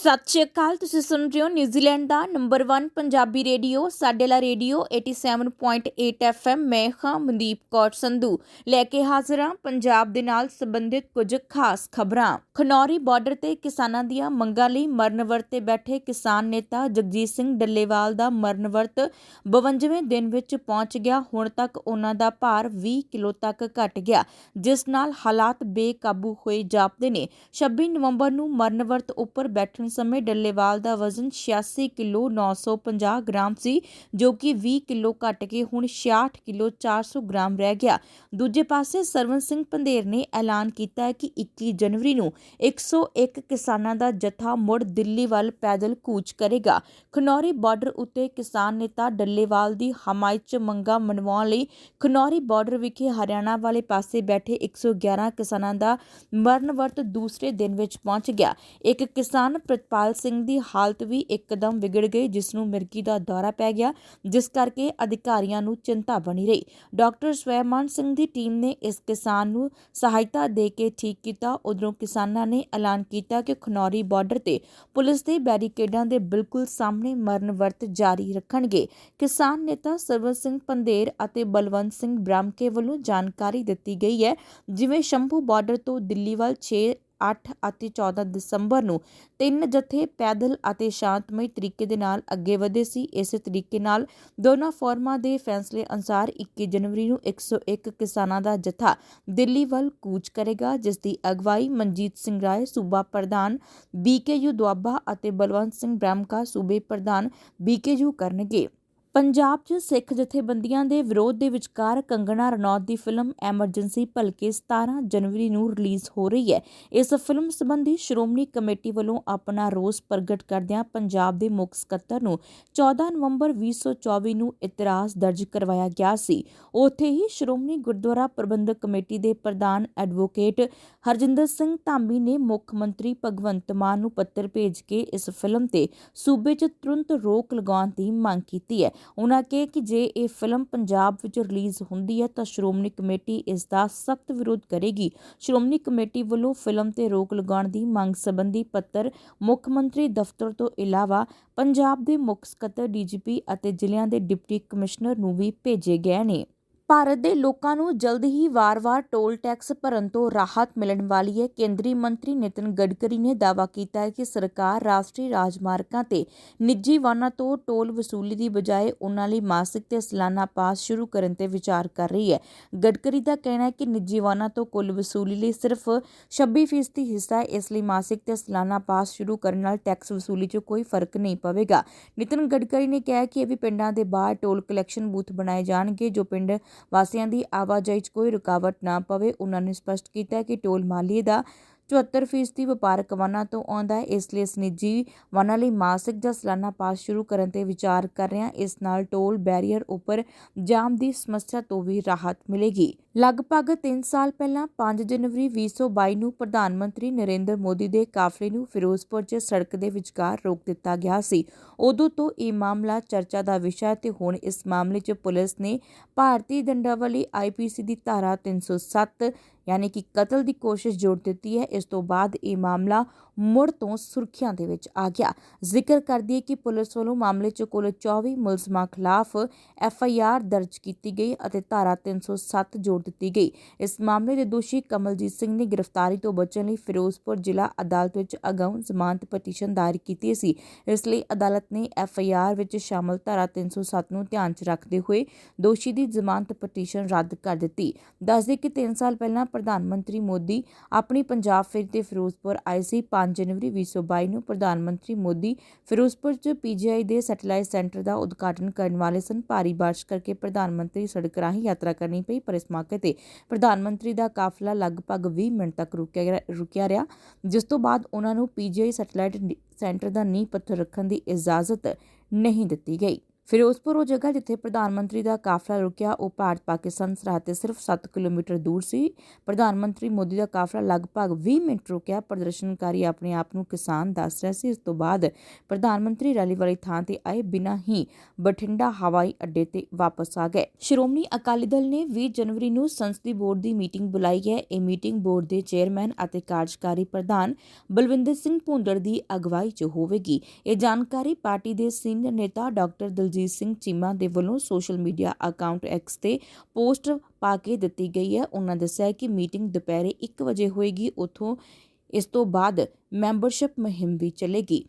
ਸਤਿ ਸ਼੍ਰੀ ਅਕਾਲ, ਤੁਸੀਂ ਸੁਣ ਰਹੇ ਹੋ ਨਿਊਜ਼ੀਲੈਂਡ ਦਾ ਨੰਬਰ 1 ਪੰਜਾਬੀ ਰੇਡੀਓ, ਸਾਡੇ ਲਾ ਰੇਡੀਓ 87.8 FM ਮੈਂ ਹਾਂ ਮਨਦੀਪ ਕੌਰ ਸੰਧੂ। ਲੈ ਕੇ ਹਾਜ਼ਰ ਹਾਂ ਪੰਜਾਬ ਦੇ ਨਾਲ ਸੰਬੰਧਿਤ ਕੁਝ ਖਾਸ ਖਬਰਾਂ। ਖਨੌਰੀ ਬਾਰਡਰ ਤੇ ਕਿਸਾਨਾਂ ਦੀਆਂ ਮੰਗਾਂ ਲਈ ਮਰਨ ਵਰਤ ਬੈਠੇ ਕਿਸਾਨ ਨੇਤਾ ਜਗਜੀਤ ਸਿੰਘ ਡੱਲੇਵਾਲ ਦਾ ਮਰਨ ਵਰਤ 52ਵੇਂ ਦਿਨ ਵਿੱਚ ਪਹੁੰਚ ਗਿਆ, ਹੁਣ ਤੱਕ ਉਹਨਾਂ ਦਾ ਭਾਰ 20 ਕਿਲੋ ਤੱਕ ਘਟ ਗਿਆ, ਜਿਸ ਨਾਲ ਹਾਲਾਤ ਬੇਕਾਬੂ ਹੋਏ ਜਾਪਦੇ ਨੇ। 26 ਨਵੰਬਰ ਨੂੰ ਮਰਨ ਵਰਤ ਉੱਪਰ ਬੈਠਣ ਸਮੇਂ ਡੱਲੇਵਾਲ ਦਾ ਵਜ਼ਨ 86 ਕਿਲੋ 950 ਗ੍ਰਾਮ ਸੀ, ਜੋ ਕਿ 20 ਕਿਲੋ ਘਟ ਕੇ ਹੁਣ 66 ਕਿਲੋ 400 ਗ੍ਰਾਮ ਰਹਿ ਗਿਆ। ਦੂਜੇ ਪਾਸੇ ਸਰਵਨ ਸਿੰਘ ਪੰਧੇਰ ਨੇ ਐਲਾਨ ਕੀਤਾ ਹੈ ਕਿ 21 ਜਨਵਰੀ ਨੂੰ 101 ਕਿਸਾਨਾਂ ਦਾ ਜਥਾ ਮੁੜ ਦਿੱਲੀ ਵੱਲ ਪੈਦਲ ਕੂਚ ਕਰੇਗਾ। ਖਨੌਰੀ ਬਾਰਡਰ ਉੱਤੇ ਕਿਸਾਨ ਨੇਤਾ ਡੱਲੇਵਾਲ ਦੀ ਹਮਾਇਤ 'ਚ ਮੰਗਾਂ ਮਨਵਾਉਣ ਲਈ ਖਨੌਰੀ ਬਾਰਡਰ ਵਿਖੇ ਹਰਿਆਣਾ ਵਾਲੇ ਪਾਸੇ ਬੈਠੇ 111 ਕਿਸਾਨਾਂ ਦਾ ਮਰਨ ਵਰਤ ਦੂਸਰੇ ਦਿਨ ਵਿੱਚ ਪਹੁੰਚ ਗਿਆ। ਇੱਕ ਕਿਸਾਨ ਪ੍ਰਿਤਪਾਲ ਸਿੰਘ ਦੀ ਹਾਲਤ ਵੀ ਇੱਕਦਮ ਵਿਗੜ ਗਈ ਜਿਸ ਨੂੰ ਮਿਰਗੀ ਦਾ ਦੌਰਾ ਪੈ ਗਿਆ, ਜਿਸ ਕਰਕੇ ਅਧਿਕਾਰੀਆਂ ਨੂੰ ਚਿੰਤਾ ਬਣੀ ਰਹੀ। ਡਾਕਟਰ ਸਵੈਮਾਨ ਸਿੰਘ ਦੀ ਟੀਮ ਨੇ ਇਸ ਕਿਸਾਨ ਨੂੰ ਸਹਾਇਤਾ ਦੇ ਕੇ ਠੀਕ ਕੀਤਾ। ਉਧਰੋਂ ਕਿਸਾਨਾਂ ਨੇ ਐਲਾਨ ਕੀਤਾ ਕਿ ਖਨੌਰੀ ਬਾਰਡਰ ਤੇ ਪੁਲਿਸ ਦੇ ਬੈਰੀਕੇਡਾਂ ਦੇ ਬਿਲਕੁਲ ਸਾਹਮਣੇ ਮਰਨ ਵਰਤ ਜਾਰੀ ਰੱਖਣਗੇ। ਕਿਸਾਨ ਨੇਤਾ ਸਰਵਨ ਸਿੰਘ ਪੰਧੇਰ ਅਤੇ ਬਲਵੰਤ ਸਿੰਘ ਬ੍ਰਾਹਮਕੇ ਵੱਲੋਂ ਜਾਣਕਾਰੀ ਦਿੱਤੀ ਗਈ ਹੈ, ਜਿਵੇਂ ਸ਼ੰਭੂ ਬਾਰਡਰ ਤੋਂ ਦਿੱਲੀ ਵੱਲ 6 8 ਅਤੇ 14 ਦਸੰਬਰ ਨੂੰ ਤਿੰਨ ਜਥੇ ਪੈਦਲ ਅਤੇ ਸ਼ਾਂਤਮਈ ਤਰੀਕੇ ਦੇ ਨਾਲ ਅੱਗੇ ਵਧੇ ਸੀ। ਇਸੇ ਤਰੀਕੇ ਨਾਲ ਦੋਨਾਂ ਫੋਰਮਾਂ ਦੇ ਫੈਸਲੇ ਅਨੁਸਾਰ 21 ਜਨਵਰੀ ਨੂੰ 101 ਕਿਸਾਨਾਂ ਦਾ ਜਥਾ ਦਿੱਲੀ ਵੱਲ ਕੂਚ ਕਰੇਗਾ, ਜਿਸ ਦੀ ਅਗਵਾਈ ਮਨਜੀਤ ਸਿੰਘ ਰਾਏ, ਸੂਬਾ ਪ੍ਰਧਾਨ ਬੀਕੇਯੂ ਦੁਆਬਾ ਅਤੇ ਬਲਵੰਤ ਸਿੰਘ ਬ੍ਰਹਮਕਾ, ਸੂਬੇ ਪ੍ਰਧਾਨ ਬੀਕੇਯੂ ਕਰਨਗੇ। ਪੰਜਾਬ 'ਚ ਸਿੱਖ ਜਥੇਬੰਦੀਆਂ ਦੇ ਵਿਰੋਧ ਦੇ ਵਿਚਕਾਰ ਕੰਗਣਾ ਰਣੌਤ ਦੀ ਫਿਲਮ ਐਮਰਜੈਂਸੀ ਭਲਕੇ 17 ਜਨਵਰੀ ਨੂੰ ਰਿਲੀਜ਼ ਹੋ ਰਹੀ ਹੈ। ਇਸ ਫਿਲਮ ਸੰਬੰਧੀ ਸ਼੍ਰੋਮਣੀ ਕਮੇਟੀ ਵੱਲੋਂ ਆਪਣਾ ਰੋਸ ਪ੍ਰਗਟ ਕਰਦਿਆਂ ਪੰਜਾਬ ਦੇ ਮੁੱਖ ਸਕੱਤਰ ਨੂੰ 14 ਨਵੰਬਰ 2024 ਨੂੰ ਇਤਰਾਜ਼ ਦਰਜ ਕਰਵਾਇਆ ਗਿਆ ਸੀ। ਉੱਥੇ ਹੀ ਸ਼੍ਰੋਮਣੀ ਗੁਰਦੁਆਰਾ ਪ੍ਰਬੰਧਕ ਕਮੇਟੀ ਦੇ ਪ੍ਰਧਾਨ ਐਡਵੋਕੇਟ ਹਰਜਿੰਦਰ ਸਿੰਘ ਧਾਮੀ ਨੇ ਮੁੱਖ ਮੰਤਰੀ ਭਗਵੰਤ ਮਾਨ ਨੂੰ ਪੱਤਰ ਭੇਜ ਕੇ ਇਸ ਫਿਲਮ ਤੇ ਸੂਬੇ 'ਚ ਤੁਰੰਤ ਰੋਕ ਲਗਾਉਣ ਦੀ ਮੰਗ ਕੀਤੀ ਹੈ। ਉਨ੍ਹਾਂ ਕਿਹਾ ਕਿ ਜੇ ਇਹ ਫਿਲਮ ਪੰਜਾਬ ਵਿੱਚ ਰਿਲੀਜ਼ ਹੁੰਦੀ ਹੈ ਤਾਂ ਸ਼੍ਰੋਮਣੀ ਕਮੇਟੀ ਇਸ ਦਾ ਸਖਤ ਵਿਰੋਧ ਕਰੇਗੀ। ਸ਼੍ਰੋਮਣੀ ਕਮੇਟੀ ਵੱਲੋਂ ਫਿਲਮ ਤੇ ਰੋਕ ਲਗਾਉਣ ਦੀ ਮੰਗ ਸੰਬੰਧੀ ਪੱਤਰ ਮੁੱਖ ਮੰਤਰੀ ਦਫ਼ਤਰ ਤੋਂ ਇਲਾਵਾ ਪੰਜਾਬ ਦੇ ਮੁੱਖ ਸਕੱਤਰ ਡੀਜੀਪੀ ਅਤੇ ਜ਼ਿਲ੍ਹਿਆਂ ਦੇ ਡਿਪਟੀ ਕਮਿਸ਼ਨਰ ਨੂੰ ਵੀ ਭੇਜੇ ਗਏ ਨੇ। ਭਾਰਤ ਦੇ ਲੋਕਾਂ ਨੂੰ ਜਲਦ ਹੀ ਵਾਰ-ਵਾਰ ਟੋਲ ਟੈਕਸ ਭਰਨ ਤੋਂ ਰਾਹਤ ਮਿਲਣ ਵਾਲੀ ਹੈ। ਕੇਂਦਰੀ ਮੰਤਰੀ ਨਿਤਿਨ ਗਡਕਰੀ ਨੇ ਦਾਅਵਾ ਕੀਤਾ ਹੈ ਕਿ ਸਰਕਾਰ ਰਾਸ਼ਟਰੀ ਰਾਜਮਾਰਗਾਂ ਤੇ ਨਿੱਜੀ ਵਾਹਨਾਂ ਤੋਂ ਟੋਲ ਵਸੂਲੀ ਦੀ ਬਜਾਏ ਉਹਨਾਂ ਲਈ ਮਾਸਿਕ ਤੇ ਸਾਲਾਨਾ ਪਾਸ ਸ਼ੁਰੂ ਕਰਨ ਤੇ ਵਿਚਾਰ ਕਰ ਰਹੀ ਹੈ। ਗਡਕਰੀ ਦਾ ਕਹਿਣਾ ਹੈ ਕਿ ਨਿੱਜੀ ਵਾਹਨਾਂ ਤੋਂ ਕੁੱਲ ਵਸੂਲੀ ਲਈ ਸਿਰਫ 26% ਹਿੱਸਾ ਹੈ। ਇਸ ਲਈ ਮਾਸਿਕ ਤੇ ਸਾਲਾਨਾ ਪਾਸ ਸ਼ੁਰੂ ਕਰਨ ਨਾਲ ਟੈਕਸ ਵਸੂਲੀ 'ਚ ਕੋਈ ਫ਼ਰਕ ਨਹੀਂ ਪਵੇਗਾ। ਨਿਤਿਨ ਗਡਕਰੀ ਨੇ ਕਿਹਾ ਕਿ ਇਹ ਵੀ ਪਿੰਡਾਂ ਦੇ ਬਾਹਰ ਟੋਲ ਕਲੈਕਸ਼ਨ ਬੂਥ ਬਣਾਏ ਜਾਣਗੇ, ਜੋ ਪਿੰਡ ਵਾਸੀਆਂ ਦੀ ਆਵਾਜਾਈ 'ਚ ਕੋਈ ਰੁਕਾਵਟ ਨਾ ਪਵੇ। ਉਹਨਾਂ ਨੇ ਸਪਸ਼ਟ ਕੀਤਾ ਕਿ ਟੋਲ ਮਾਲੀਏ ਦਾ 74% ਵਪਾਰਕ ਵਾਹਨਾਂ ਤੋਂ ਆਉਂਦਾ ਹੈ, ਇਸ ਲਈ ਇਸ ਨਿੱਜੀ ਵਾਹਨਾਂ ਲਈ ਮਾਸਿਕ ਜਾਂ ਸਾਲਾਨਾ ਪਾਸ ਸ਼ੁਰੂ ਕਰਨ ਤੇ ਵਿਚਾਰ ਕਰ ਰਹੇ ਹਾਂ। ਇਸ ਨਾਲ ਟੋਲ ਬੈਰੀਅਰ ਉੱਪਰ ਜਾਮ ਦੀ ਸਮੱਸਿਆ ਤੋਂ ਵੀ ਰਾਹਤ ਮਿਲੇਗੀ। ਲਗਭਗ 3 ਸਾਲ ਪਹਿਲਾਂ 5 ਜਨਵਰੀ 2022 ਨੂੰ ਪ੍ਰਧਾਨ ਮੰਤਰੀ ਨਰਿੰਦਰ ਮੋਦੀ ਦੇ ਕਾਫਲੇ ਨੂੰ ਫਿਰੋਜ਼ਪੁਰ 'ਚ ਸੜਕ ਦੇ ਵਿਚਕਾਰ ਰੋਕ ਦਿੱਤਾ ਗਿਆ ਸੀ। ਉਦੋਂ ਤੋਂ ਇਹ ਮਾਮਲਾ ਚਰਚਾ ਦਾ ਵਿਸ਼ਾ ਤੇ ਹੁਣ ਇਸ ਮਾਮਲੇ 'ਚ ਪੁਲਿਸ ਨੇ ਭਾਰਤੀ ਦੰਡਾਵਲੀ ਆਈਪੀਸੀ ਦੀ ਧਾਰਾ 307 ਯਾਨੀ ਕਿ ਕਤਲ ਦੀ ਕੋਸ਼ਿਸ਼ ਜੋੜ ਦਿੱਤੀ ਹੈ, ਇਸ ਤੋਂ ਬਾਅਦ ਇਹ ਮਾਮਲਾ ਮੁੜ ਤੋਂ ਸੁਰਖੀਆਂ ਦੇ ਵਿੱਚ ਆ ਗਿਆ। ਜ਼ਿਕਰ ਕਰਦੀ ਹੈ ਕਿ ਪੁਲਿਸ ਵੱਲੋਂ ਮਾਮਲੇ 'ਚ ਕੁੱਲ 24 ਮੁਲਜ਼ਮਾਂ ਖਿਲਾਫ ਐਫ ਆਈ ਆਰ ਦਰਜ ਕੀਤੀ ਗਈ ਅਤੇ ਧਾਰਾ 307 ਜੋੜ ਦਿੱਤੀ ਗਈ। ਇਸ ਮਾਮਲੇ ਦੇ ਦੋਸ਼ੀ ਕਮਲਜੀਤ ਸਿੰਘ ਨੇ ਗ੍ਰਿਫਤਾਰੀ ਤੋਂ ਬਚਣ ਲਈ ਫਿਰੋਜ਼ਪੁਰ ਜ਼ਿਲ੍ਹਾ ਅਦਾਲਤ ਵਿੱਚ ਅਗਾਊਂ ਜ਼ਮਾਨਤ ਪਟੀਸ਼ਨ ਦਾਇਰ ਕੀਤੀ ਸੀ। ਇਸ ਲਈ ਅਦਾਲਤ ਨੇ ਐਫ ਆਈ ਆਰ ਵਿੱਚ ਸ਼ਾਮਲ ਧਾਰਾ 307 ਨੂੰ ਧਿਆਨ 'ਚ ਰੱਖਦੇ ਹੋਏ ਦੋਸ਼ੀ ਦੀ ਜ਼ਮਾਨਤ ਪਟੀਸ਼ਨ ਰੱਦ ਕਰ ਦਿੱਤੀ। ਦੱਸਦੇ ਕਿ 3 ਸਾਲ ਪਹਿਲਾਂ ਪ੍ਰਧਾਨ ਮੰਤਰੀ ਮੋਦੀ ਆਪਣੀ ਪੰਜਾਬ ਫਿਰ ਤੇ ਫਿਰੋਜ਼ਪੁਰ ਆਏ ਸੀ। 5 ਜਨਵਰੀ 2022 ਨੂੰ ਪ੍ਰਧਾਨ ਮੰਤਰੀ ਮੋਦੀ ਫਿਰੋਜ਼ਪੁਰ 'ਚ ਪੀਜੀਆਈ ਦੇ ਸੈਟੇਲਾਈਟ ਸੈਂਟਰ ਦਾ ਉਦਘਾਟਨ ਕਰਨ ਵਾਲੇ ਸਨ। ਭਾਰੀ ਬਾਰਿਸ਼ ਕਰਕੇ ਪ੍ਰਧਾਨ ਮੰਤਰੀ ਸੜਕ ਰਾਹੀਂ ਯਾਤਰਾ ਕਰਨੀ ਪਈ, ਪਰ ਇਸ ਮੌਕੇ ਤੇ ਪ੍ਰਧਾਨ ਮੰਤਰੀ ਦਾ ਕਾਫਲਾ ਲਗਭਗ 20 ਮਿੰਟ ਤੱਕ ਰੁਕਿਆ ਗਿਆ- ਰੁਕਿਆ ਰਿਹਾ, ਜਿਸ ਤੋਂ ਬਾਅਦ ਉਹਨਾਂ ਨੂੰ ਪੀਜੀਆਈ ਸੈਟੇਲਾਈਟ ਸੈਂਟਰ ਦਾ ਨੀਂਹ ਪੱਥਰ ਰੱਖਣ ਦੀ ਇਜਾਜ਼ਤ ਨਹੀਂ ਦਿੱਤੀ ਗਈ। ਫਿਰੋਜ਼ਪੁਰ ਉਹ ਜਗ੍ਹਾ ਜਿੱਥੇ ਪ੍ਰਧਾਨ ਮੰਤਰੀ ਦਾ ਕਾਫਲਾ ਰੁਕਿਆ, ਉਹ ਭਾਰਤ ਪਾਕਿਸਤਾਨ ਸਰਹੱਦ ਤੇ ਸਿਰਫ 7 ਕਿਲੋਮੀਟਰ ਦੂਰ ਸੀ। ਪ੍ਰਧਾਨ ਮੰਤਰੀ ਮੋਦੀ ਦਾ ਕਾਫਲਾ ਲਗਭਗ 20 ਮਿੰਟ ਰੁਕਿਆ, ਪ੍ਰਦਰਸ਼ਨਕਾਰੀ ਆਪਣੇ ਆਪ ਨੂੰ ਕਿਸਾਨ ਦੱਸ ਰਿਹਾ ਸੀ। ਇਸ ਤੋਂ ਬਾਅਦ ਪ੍ਰਧਾਨ ਮੰਤਰੀ ਰੈਲੀ ਵਾਲੀ ਥਾਂ ਤੇ ਆਏ, ਬਿਨਾਂ ਹੀ ਬਠਿੰਡਾ ਹਵਾਈ ਅੱਡੇ ਤੇ ਵਾਪਸ ਆ ਗਏ। ਸ਼੍ਰੋਮਣੀ ਅਕਾਲੀ ਦਲ ਨੇ 20 ਜਨਵਰੀ ਨੂੰ ਸੰਸਦੀ ਬੋਰਡ ਦੀ ਮੀਟਿੰਗ ਬੁਲਾਈ ਹੈ। ਇਹ ਮੀਟਿੰਗ ਬੋਰਡ ਦੇ ਚੇਅਰਮੈਨ ਅਤੇ ਕਾਰਜਕਾਰੀ ਪ੍ਰਧਾਨ ਬਲਵਿੰਦਰ ਸਿੰਘ ਭੁੰਦੜ ਦੀ ਅਗਵਾਈ 'ਚ ਹੋਵੇਗੀ। ਇਹ ਜਾਣਕਾਰੀ ਪਾਰਟੀ ਦੇ ਸੀਨੀਅਰ ਨੇਤਾ ਡਾਕਟਰ ਦਲਜੀਤ ਸਿੰਘ ਚੀਮਾ ਦੇ ਵੱਲੋਂ ਸੋਸ਼ਲ ਮੀਡੀਆ ਅਕਾਊਂਟ ਐਕਸ ਤੇ ਪੋਸਟ ਪਾ ਕੇ ਦਿੱਤੀ ਗਈ ਹੈ। ਉਹਨਾਂ ਦੱਸਿਆ ਕਿ ਮੀਟਿੰਗ ਦੁਪਹਿਰੇ 1 ਵਜੇ ਹੋਏਗੀ। ਉਥੋਂ ਇਸ ਤੋਂ ਬਾਅਦ ਮੈਂਬਰਸ਼ਿਪ ਮੁਹਿੰਮ ਵੀ ਚੱਲੇਗੀ।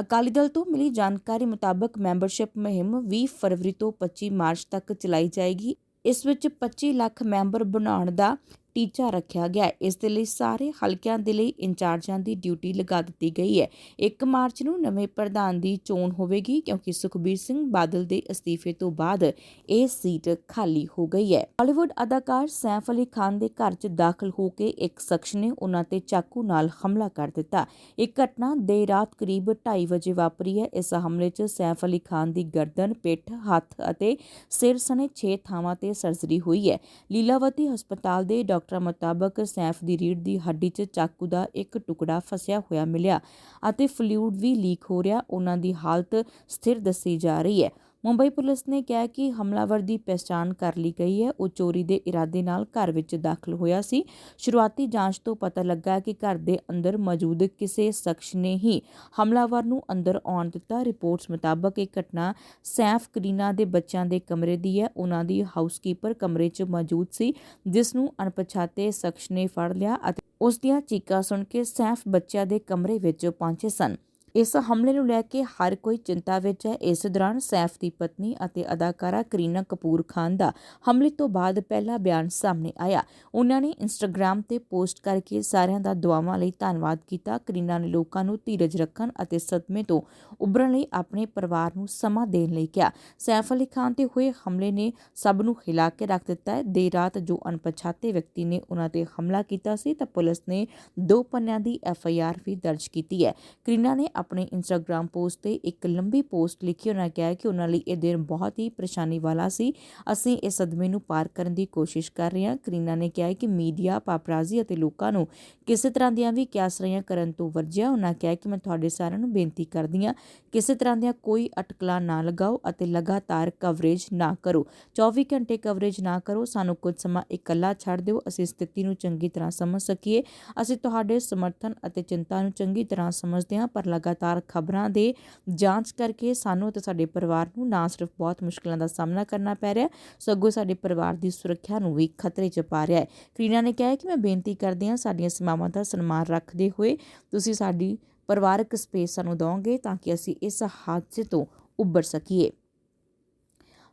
ਅਕਾਲੀ ਦਲ ਤੋਂ ਮਿਲੀ ਜਾਣਕਾਰੀ ਮੁਤਾਬਕ ਮੈਂਬਰਸ਼ਿਪ ਮੁਹਿੰਮ 20 ਫਰਵਰੀ ਤੋਂ 25 ਮਾਰਚ ਤੱਕ ਚਲਾਈ ਜਾਏਗੀ। ਇਸ ਵਿੱਚ 25 ਲੱਖ ਮੈਂਬਰ ਬਣਾਉਣ ਦਾ ਟੀਚਾ ਰੱਖਿਆ ਗਿਆ ਇਸ ਦੇ ਲਈ ਸਾਰੇ ਹਲਕਿਆਂ ਦੇ ਲਈ ਇੰਚਾਰਜਾਂ ਦੀ ਡਿਊਟੀ ਲਗਾ ਦਿੱਤੀ ਗਈ ਹੈ। 1 ਮਾਰਚ ਨੂੰ ਨਵੇਂ ਪ੍ਰਧਾਨ ਦੀ ਚੋਣ ਹੋਵੇਗੀ ਕਿਉਂਕਿ ਸੁਖਬੀਰ ਸਿੰਘ ਬਾਦਲ ਦੇ ਅਸਤੀਫੇ ਤੋਂ ਬਾਅਦ ਇਹ ਸੀਟ ਖਾਲੀ ਹੋ ਗਈ ਹੈ। ਬਾਲੀਵੁੱਡ ਅਦਾਕਾਰ ਸੈਫ ਅਲੀ ਖਾਨ ਦੇ ਘਰ 'ਚ ਦਾਖਲ ਹੋ ਕੇ ਇੱਕ ਸ਼ਖਸ ਨੇ ਉਹਨਾਂ ਤੇ ਚਾਕੂ ਨਾਲ ਹਮਲਾ ਕਰ ਦਿੱਤਾ। ਇਹ ਘਟਨਾ ਦੇਰ ਰਾਤ ਕਰੀਬ 2:30 ਵਜੇ ਵਾਪਰੀ ਹੈ। ਇਸ ਹਮਲੇ 'ਚ ਸੈਫ ਅਲੀ ਖਾਨ ਦੀ ਗਰਦਨ, ਪਿੱਠ, ਹੱਥ ਅਤੇ ਸਿਰ ਸਣੇ 6 ਥਾਵਾਂ ਤੇ ਸਰਜਰੀ ਹੋਈ ਹੈ। ਲੀਲਾਵਤੀ ਹਸਪਤਾਲ ਦੇ ਡਾਕਟਰਾਂ ਡਾਕਟਰਾਂ ਮੁਤਾਬਕ ਸੈਫ ਦੀ ਰੀੜ ਦੀ ਹੱਡੀ 'ਚ ਚਾਕੂ ਦਾ ਇੱਕ ਟੁਕੜਾ ਫਸਿਆ ਹੋਇਆ ਮਿਲਿਆ ਅਤੇ ਫਲੂਇਡ ਵੀ ਲੀਕ ਹੋ ਰਿਹਾ, ਉਹਨਾਂ ਦੀ ਹਾਲਤ ਸਥਿਰ ਦੱਸੀ ਜਾ ਰਹੀ ਹੈ। ਮੁੰਬਈ ਪੁਲਿਸ ਨੇ ਕਿਹਾ ਕਿ ਹਮਲਾਵਰ ਦੀ ਪਛਾਣ ਕਰ ਲਈ ਗਈ ਹੈ। ਉਹ ਚੋਰੀ ਦੇ ਇਰਾਦੇ ਨਾਲ ਘਰ ਵਿੱਚ ਦਾਖਲ ਹੋਇਆ ਸੀ। ਸ਼ੁਰੂਆਤੀ ਜਾਂਚ ਤੋਂ ਪਤਾ ਲੱਗਾ ਕਿ ਘਰ ਦੇ ਅੰਦਰ ਮੌਜੂਦ ਕਿਸੇ ਸ਼ਖਸ ਨੇ ਹੀ ਹਮਲਾਵਰ ਨੂੰ ਅੰਦਰ ਆਉਣ ਦਿੱਤਾ। ਰਿਪੋਰਟਸ ਮੁਤਾਬਕ ਇਹ ਘਟਨਾ ਸੈਫ ਕਰੀਨਾ ਦੇ ਬੱਚਿਆਂ ਦੇ ਕਮਰੇ ਦੀ ਹੈ। ਉਹਨਾਂ ਦੀ ਹਾਊਸਕੀਪਰ ਕਮਰੇ 'ਚ ਮੌਜੂਦ ਸੀ, ਜਿਸ ਨੂੰ ਅਣਪਛਾਤੇ ਸ਼ਖਸ ਨੇ ਫੜ ਲਿਆ ਅਤੇ ਉਸ ਦੀਆਂ ਚੀਕਾਂ ਸੁਣ ਕੇ ਸੈਫ ਬੱਚਿਆਂ ਦੇ ਕਮਰੇ ਵਿੱਚ ਪਹੁੰਚੇ ਸਨ। ਇਸ ਹਮਲੇ ਨੂੰ ਲੈ ਕੇ ਹਰ ਕੋਈ ਚਿੰਤਾ ਵਿੱਚ ਹੈ। ਇਸ ਦੌਰਾਨ ਸੈਫ ਦੀ ਪਤਨੀ ਅਤੇ ਅਦਾਕਾਰਾ ਕਰੀਨਾ ਕਪੂਰ ਖਾਨ ਦਾ ਹਮਲੇ ਤੋਂ ਬਾਅਦ ਪਹਿਲਾ ਬਿਆਨ ਸਾਹਮਣੇ ਆਇਆ। ਉਹਨਾਂ ਨੇ ਇੰਸਟਾਗ੍ਰam ਤੇ ਪੋਸਟ ਕਰਕੇ ਸਾਰਿਆਂ ਦਾ ਦੁਆਵਾਂ ਲਈ ਧੰਨਵਾਦ ਕੀਤਾ। ਕਰੀਨਾ ਨੇ ਲੋਕਾਂ ਨੂੰ ਧੀਰਜ ਰੱਖਣ ਅਤੇ ਸਦਮੇ ਤੋਂ ਉਭਰਨ ਲਈ ਆਪਣੇ ਪਰਿਵਾਰ ਨੂੰ ਸਮਾਂ ਦੇਣ ਲਈ ਕਿਹਾ। ਸੈਫ ਅਲੀ ਖਾਨ ਤੇ ਹੋਏ ਹਮਲੇ ਨੇ ਸਭ ਨੂੰ ਹਿਲਾ ਕੇ ਰੱਖ ਦਿੱਤਾ ਹੈ। ਦੇਰ ਰਾਤ ਜੋ ਅਣਪਛਾਤੇ ਵਿਅਕਤੀ ਨੇ ਉਹਨਾਂ ਤੇ ਹਮਲਾ ਕੀਤਾ ਸੀ ਤਾਂ ਪੁਲਿਸ ਨੇ ਦੋ ਪੰਨਿਆਂ ਦੀ ਐਫ ਆਈ ਆਰ ਵੀ ਦਰਜ ਕੀਤੀ ਹੈ। ਕਰੀਨਾ ਨੇ ਆਪਣੇ ਇੰਸਟਾਗ੍ਰam ਪੋਸਟ ਤੇ ਇੱਕ ਲੰਬੀ ਪੋਸਟ ਲਿਖੀ, ਉਹਨਾਂ ਕਿਹਾ ਕਿ ਉਹਨਾਂ ਲਈ ਇਹ ਦਿਨ ਬਹੁਤ ਹੀ ਪਰੇਸ਼ਾਨੀ ਵਾਲਾ ਸੀ। ਅਸੀਂ ਇਸ ਸਦਮੇ ਨੂੰ ਪਾਰ ਕਰਨ ਦੀ ਕੋਸ਼ਿਸ਼ ਕਰ ਰਹੇ ਹਾਂ। ਕਰੀਨਾ ਨੇ ਕਿਹਾ ਕਿ ਮੀਡੀਆ, ਪਾਪਰਾਜ਼ੀ ਅਤੇ ਲੋਕਾਂ ਨੂੰ ਕਿਸੇ ਤਰ੍ਹਾਂ ਦੀਆਂ ਵੀ ਕਿਆਸਰੀਆਂ ਕਰਨ ਤੋਂ ਵਰਜਿਆ। ਉਹਨਾਂ ਕਿਹਾ ਕਿ ਮੈਂ ਤੁਹਾਡੇ ਸਾਰਿਆਂ ਨੂੰ ਬੇਨਤੀ ਕਰਦੀ ਹਾਂ, ਕਿਸੇ ਤਰ੍ਹਾਂ ਦੀਆਂ ਕੋਈ ਅਟਕਲਾਂ ਨਾ ਲਗਾਓ ਅਤੇ ਲਗਾਤਾਰ ਕਵਰੇਜ ਨਾ ਕਰੋ। 24 ਘੰਟੇ ਕਵਰੇਜ ਨਾ ਕਰੋ। ਸਾਨੂੰ ਕੁਝ ਸਮਾਂ ਇਕੱਲਾ ਛੱਡ ਦਿਓ। ਅਸੀਂ ਸਥਿਤੀ ਨੂੰ ਚੰਗੀ ਤਰ੍ਹਾਂ ਸਮਝ ਸਕੀਏ। ਅਸੀਂ ਤੁਹਾਡੇ ਸਮਰਥਨ ਅਤੇ ਚਿੰਤਾ ਨੂੰ ਚੰਗੀ ਤਰ੍ਹਾਂ ਸਮਝਦੇ ਹਾਂ, ਪਰ ਲਗਾ ਲਗਾਤਾਰ ਖਬਰਾਂ ਦੇ ਜਾਂਚ ਕਰਕੇ ਸਾਨੂੰ ਅਤੇ ਸਾਡੇ ਪਰਿਵਾਰ ਨੂੰ ਨਾ ਸਿਰਫ ਬਹੁਤ ਮੁਸ਼ਕਲਾਂ ਦਾ ਸਾਹਮਣਾ ਕਰਨਾ ਪੈ ਰਿਹਾ, ਸਗੋਂ ਸਾਡੇ ਪਰਿਵਾਰ ਦੀ ਸੁਰੱਖਿਆ ਨੂੰ ਵੀ ਖਤਰੇ 'ਚ ਪਾ ਰਿਹਾ ਹੈ। ਕਰੀਨਾ ਨੇ ਕਿਹਾ ਕਿ ਮੈਂ ਬੇਨਤੀ ਕਰਦੀ ਹਾਂ, ਸਾਡੀਆਂ ਸੀਮਾਵਾਂ ਦਾ ਸਨਮਾਨ ਰੱਖਦੇ ਹੋਏ ਤੁਸੀਂ ਸਾਡੀ ਪਰਿਵਾਰਕ ਸਪੇਸ ਸਾਨੂੰ ਦਿਓਗੇ ਤਾਂ ਕਿ ਅਸੀਂ ਇਸ ਹਾਦਸੇ ਤੋਂ ਉੱਭਰ ਸਕੀਏ।